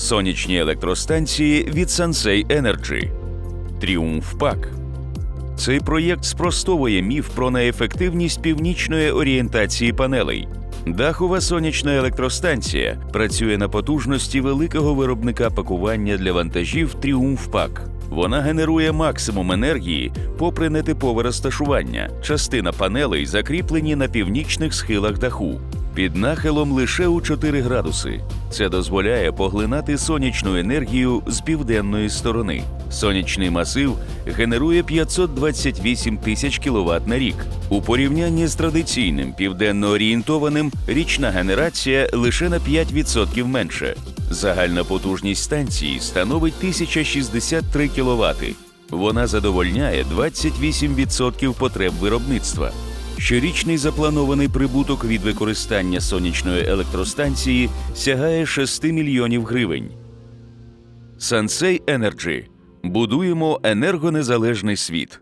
Сонячні електростанції від Sansei Energy. Тріумф Пак. Цей проєкт спростовує міф про неефективність північної орієнтації панелей. Дахова сонячна електростанція працює на потужності великого виробника пакування для вантажів Тріумф Пак. Вона генерує максимум енергії попри нетипове розташування. Частина панелей закріплені на північних схилах даху. Під нахилом лише у 4 градуси. Це дозволяє поглинати сонячну енергію з південної сторони. Сонячний масив генерує 528 тисяч кВт на рік. У порівнянні з традиційним південно орієнтованим річна генерація лише на 5% менше. Загальна потужність станції становить 1063 кВт. Вона задовольняє 28% потреб виробництва. Щорічний запланований прибуток від використання сонячної електростанції сягає 6 мільйонів гривень. Сансей Energy. Будуємо енергонезалежний світ.